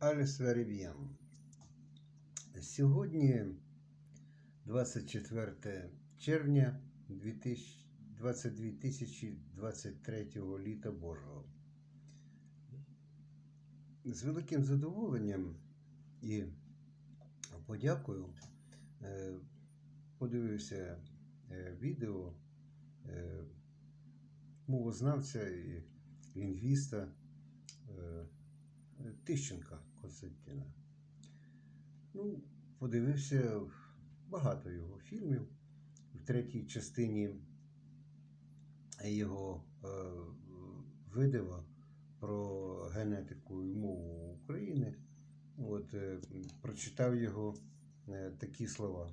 Аліс Вереб'ян. Сьогодні 24 червня 2000 22 2023 літа Божого. З великим задоволенням і подякою е, подивився е, відео е, мовознавця і лінгвіста Тищенка Константина. Ну, подивився багато його фільмів. В третій частині його е, видива про генетику і мову України. От, е, прочитав його е, такі слова,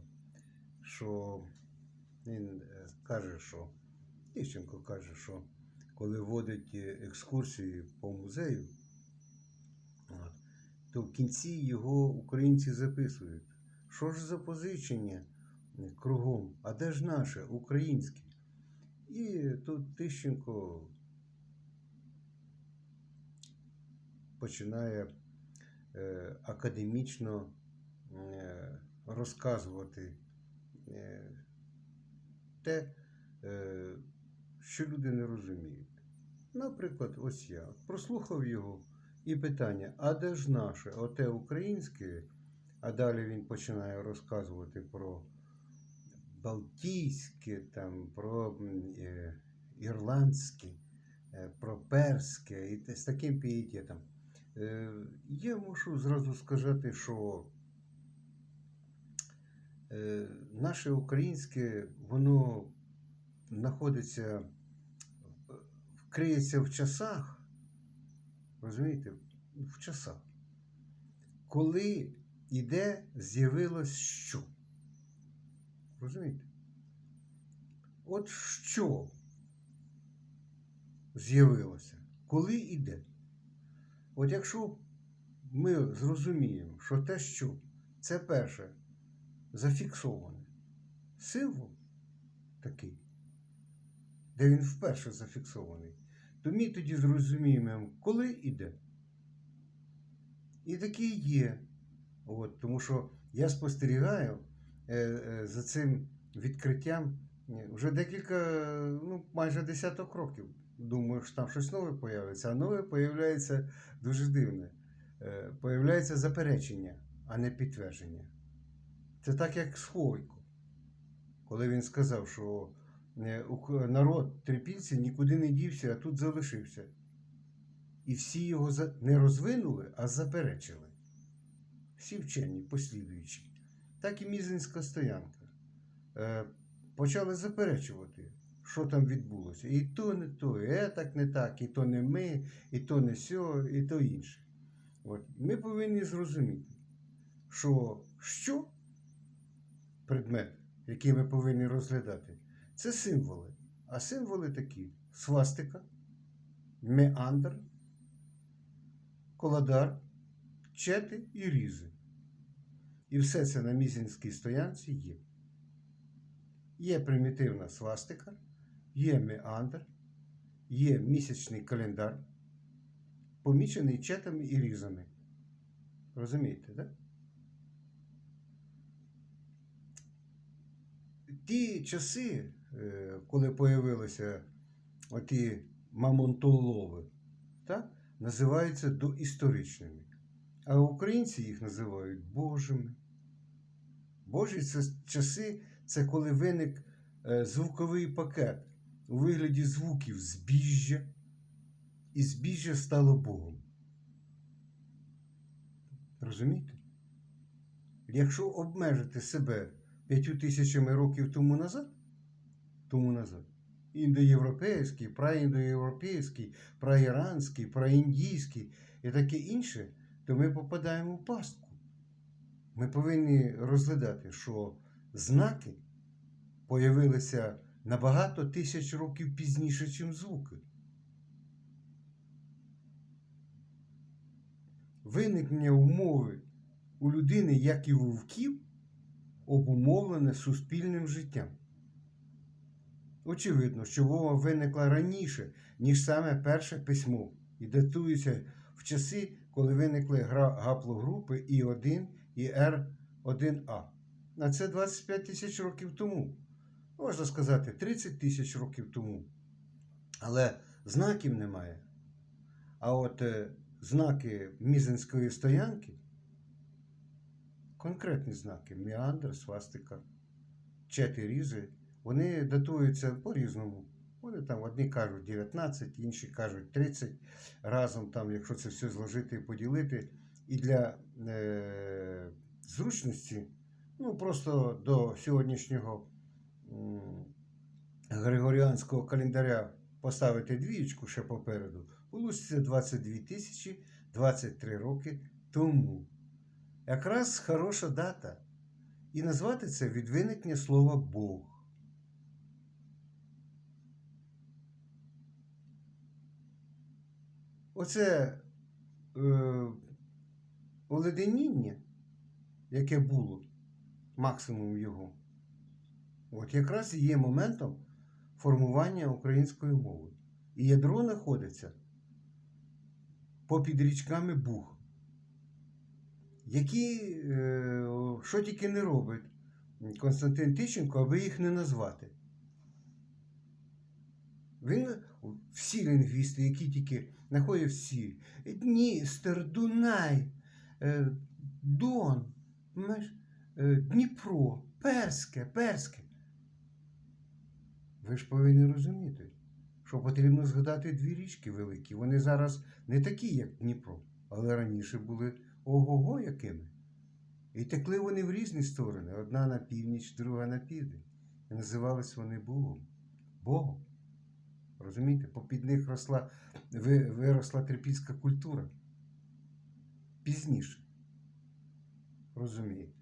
що він е, каже, що Тищенко каже, що коли водить е, екскурсії по музею, то в кінці його українці записують, що ж за позичення кругом, а де ж наше, українське? І тут Тищенко починає е, академічно е, розказувати е, те, е, що люди не розуміють. Наприклад, ось я. Прослухав його і питання: а де ж наше, оте українське? А далі він починає розказувати про Балтійське, там, про е, ірландське, е, про перське і з таким пієтетом. Е, я мушу зразу сказати, що е, наше українське, воно знаходиться, е, криється в часах, розумієте, в часах, коли іде, з'явилось що. Розумієте? От що з'явилося, коли іде? От якщо ми зрозуміємо, що те, що це перше зафіксоване, символ такий, де він вперше зафіксований, то ми тоді зрозуміємо, коли іде. І такий є. От, тому що я спостерігаю е, е, за цим відкриттям е, вже декілька, ну, майже десяток років. Думаю, що там щось нове появиться, а нове появляється дуже дивне. Появляється заперечення, а не підтвердження. Це так, як Схойко, коли він сказав, що народ трипільці нікуди не дівся, а тут залишився. І всі його не розвинули, а заперечили. Всі вчені, послідуючі. Так і Мізинська стоянка. Е, почали заперечувати, що там відбулося. І то не то, і е так не так, і то не ми, і то не сьо, і то інше. От. Ми повинні зрозуміти, що що предмет, який ми повинні розглядати, це символи. А символи такі: свастика, меандр, коладар, чети і різи. І все це на мізинській стоянці є. Є примітивна свастика, є меандр, є місячний календар, помічений четами і різами. Розумієте, так? Ті часи, коли появилися оті мамонтолови, так, називаються доісторичними. А українці їх називають Божими. Божі це часи, це коли виник е, звуковий пакет у вигляді звуків збіжжя, і збіжжя стало Богом. Розумієте? Якщо обмежити себе п'ятью тисячами років тому назад, тому назад, індоєвропейський, праіндоєвропейський, праіранський, праіндійський і таке інше, то ми попадаємо в пастку. Ми повинні розглядати, що знаки появилися набагато тисяч років пізніше, ніж звуки. Виникнення умови у людини, як і у вовків, обумовлене суспільним життям. Очевидно, що мова виникла раніше, ніж саме перше письмо, і датується в часи, коли виникли гаплогрупи І1 і Р1А. А це 25 тисяч років тому. Можна сказати, 30 тисяч років тому. Але знаків немає. А от е, знаки Мізинської стоянки, конкретні знаки Міандр, свастика, чети різи, вони датуються по-різному. Вони там одні кажуть 19, інші кажуть 30. Разом, там, якщо це все зложити і поділити. І для е, зручності, ну просто до сьогоднішнього Григоріанського календаря поставити двієчку ще попереду, получиться 22 тисячі 23 роки тому. Якраз хороша дата. І назвати це від виникнення слова Бог. Оце е, оледеніння, яке було, максимум його, от якраз і є моментом формування української мови. І ядро знаходиться попід річками Буг, які е, що тільки не робить Константин Тищенко, аби їх не назвати. Він всі лінгвісти, які тільки знаходять всі. Дністер, Дунай, е, Дон, е, Дніпро, Перське, Перське. Ви ж повинні розуміти, що потрібно згадати дві річки великі. Вони зараз не такі, як Дніпро, але раніше були ого-го якими. І текли вони в різні сторони: одна на північ, друга на південь. І називались вони Богом. Богом. Розумієте, попід них росла, виросла трипільська культура. Пізніше. Розумієте?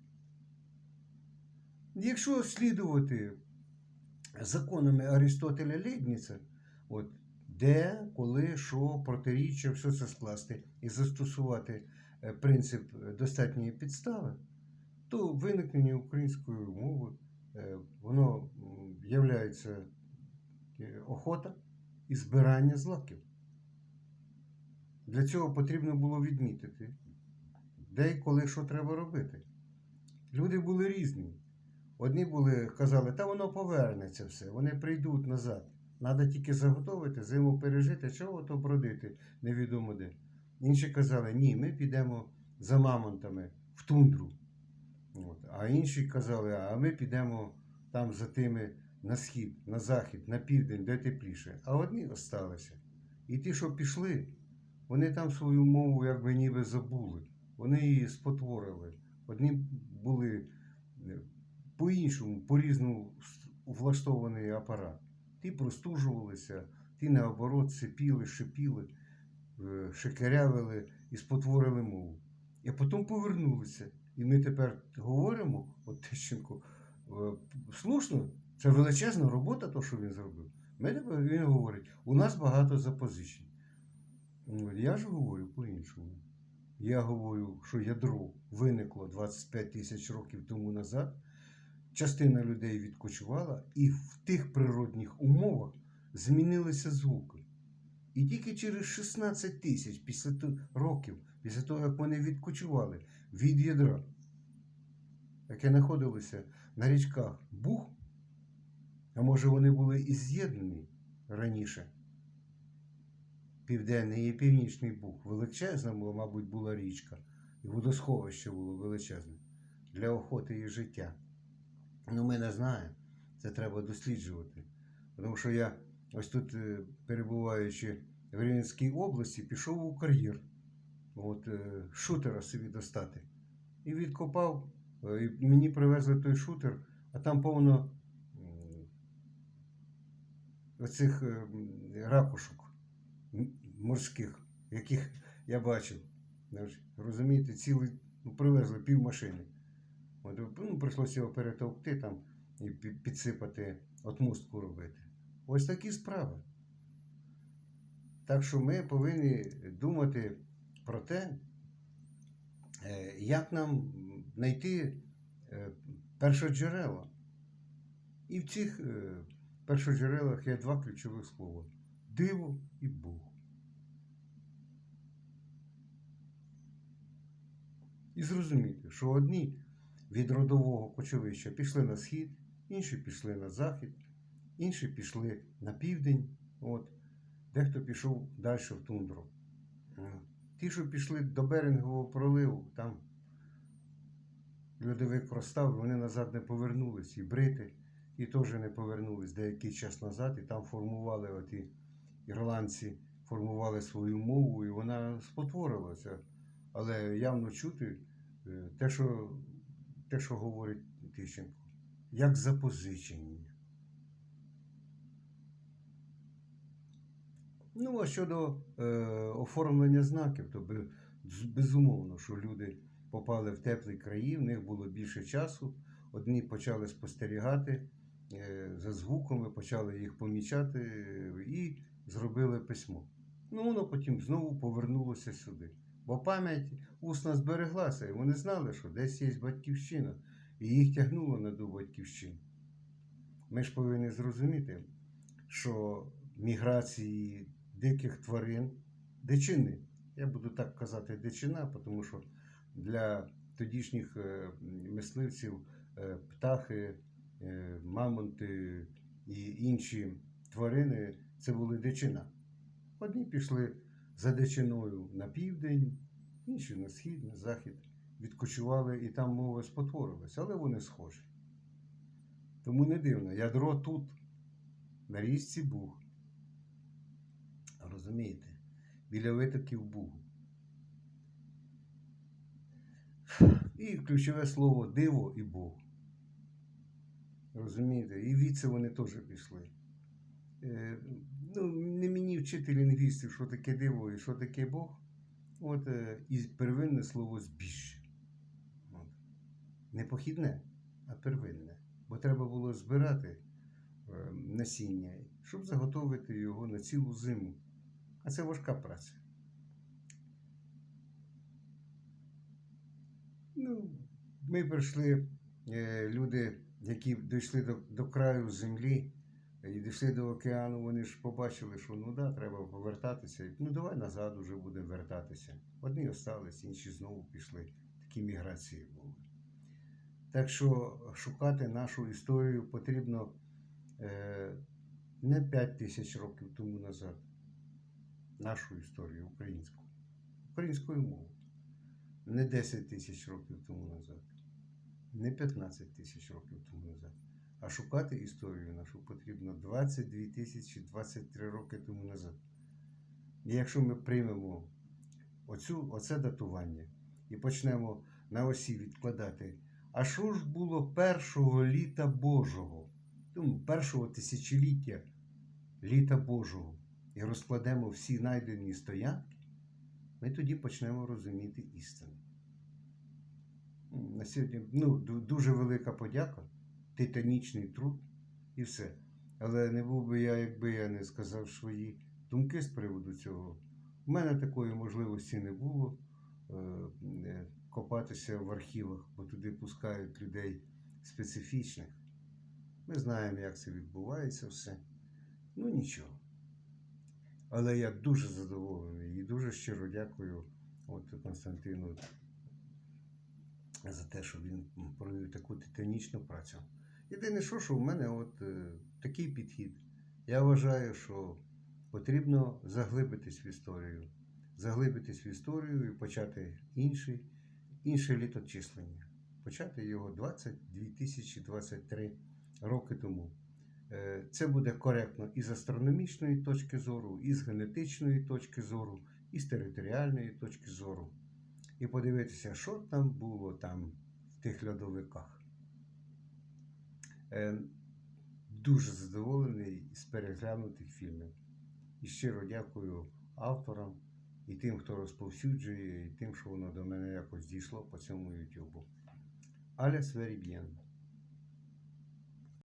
Якщо слідувати законами Аристотеля Лейбніца, от, де, коли, що, протиріччя, все це скласти і застосувати е, принцип е, достатньої підстави, то виникнення української мови е, воно є охота і збирання злаків. Для цього потрібно було відмітити, де і коли що треба робити. Люди були різні. Одні були, казали, та воно повернеться все, вони прийдуть назад. Треба тільки заготовити, зиму пережити, чого то бродити, невідомо де. Інші казали, ні, ми підемо за мамонтами в тундру. От. А інші казали, а ми підемо там за тими на схід, на захід, на південь, де тепліше. А одні осталися. І ті, що пішли, вони там свою мову якби ніби забули. Вони її спотворили. Одні були е, по-іншому, по-різному влаштований апарат. Ті простужувалися, ті наоборот сипіли, шипіли, е, шикарявили і спотворили мову. І потім повернулися. І ми тепер говоримо, от Тищенко, е, слушно, це величезна робота, то, що він зробив. Він говорить, у нас багато запозичень. Я ж говорю по-іншому. Я говорю, що ядро виникло 25 тисяч років тому назад. Частина людей відкочувала, і в тих природних умовах змінилися звуки. І тільки через 16 тисяч після років, після того, як вони відкочували від ядра, яке знаходилося на річках Буг, а може вони були і з'єднані раніше. Південний і Північний Буг. Величезна, мабуть, була річка, і водосховище було величезне для охоти і життя. Ну, ми не знаємо. Це треба досліджувати. Тому що я ось тут, е, перебуваючи в Рівненській області, пішов у кар'єр. От, е, шутера собі достати. І відкопав. е, І мені привезли той шутер, а там повно оцих е, ракушок морських, яких я бачив. Розумієте, цілий ну, привезли пів машини. От, ну, прийшлося його перетовкти там і підсипати, отмустку робити. Ось такі справи. Так що ми повинні думати про те, е, як нам знайти е, першоджерела. І в цих е, першоджерелах є два ключових слова: диво і Бог. і зрозуміти, що одні від родового кочовища пішли на схід, інші пішли на захід, інші пішли на південь. От. Дехто пішов далі в тундру. Ті, що пішли до Берингового проливу, там льодовик розстав, вони назад не повернулись. І брити, і теж не повернулись деякий час назад, і там формували оті ірландці, формували свою мову, і вона спотворилася. Але явно чути е, те, що, те, що говорить Тищенко, як запозичення. Ну, а щодо е, оформлення знаків, то безумовно, що люди попали в теплі краї, в них було більше часу. Одні почали спостерігати е, за звуками, почали їх помічати і зробили письмо. Ну, воно потім знову повернулося сюди. Бо пам'ять усна збереглася, і вони знали, що десь є батьківщина, і їх тягнуло на ту батьківщину. Ми ж повинні зрозуміти, що міграції диких тварин, дичини, я буду так казати дичина, тому що для тодішніх е, мисливців е, птахи, мамонти і інші тварини це були дичина. Одні пішли за дичиною на південь, інші на схід, на захід, відкочували і там мова спотворилася, але вони схожі. Тому не дивно, ядро тут, на річці Буг. Розумієте? Біля витоків Бугу. І ключове слово диво і Бог. Розумієте? І віце вони теж пішли. Е, ну, не мені вчити лінгвістів, що таке диво і що таке Бог. От е, і первинне слово збіжжя. От. Не похідне, а первинне. Бо треба було збирати е, насіння, щоб заготовити його на цілу зиму. А це важка праця. Ну, ми прийшли, е, люди, які дійшли до, до краю землі і дійшли до океану, вони ж побачили, що ну да, треба повертатися. Ну давай назад уже будемо вертатися. Одні остались, інші знову пішли. Такі міграції були. Так що шукати нашу історію потрібно е, не 5 тисяч років тому назад. Нашу історію українську. Українською мовою. Не 10 тисяч років тому назад, не 15 тисяч років тому назад. А шукати історію нашу потрібно 22 тисячі 23 роки тому назад. І якщо ми приймемо оцю, оце датування і почнемо на осі відкладати, а що ж було першого літа Божого, ну, першого тисячоліття літа Божого, і розкладемо всі найдені стоянки, ми тоді почнемо розуміти істину. На сьогодні ну, дуже велика подяка, титанічний труд і все. Але не був би я, якби я не сказав свої думки з приводу цього. У мене такої можливості не було е, е, копатися в архівах, бо туди пускають людей специфічних. Ми знаємо, як це відбувається все. Ну нічого. Але я дуже задоволений і дуже щиро дякую от Константину за те, що він провів таку титанічну працю. Єдине, що, що в мене от е, такий підхід. Я вважаю, що потрібно заглибитись в історію, заглибитись в історію і почати інший, інше літочислення. Почати його 22 тисячі 23 роки тому. Е, Це буде коректно і з астрономічної точки зору, і з генетичної точки зору, і з територіальної точки зору. І подивитися, що там було там в тих льодовиках. Е, Дуже задоволений з переглянутих фільмів. І щиро дякую авторам і тим, хто розповсюджує, і тим, що воно до мене якось дійшло по цьому YouTube. Аля Сверіб'єн.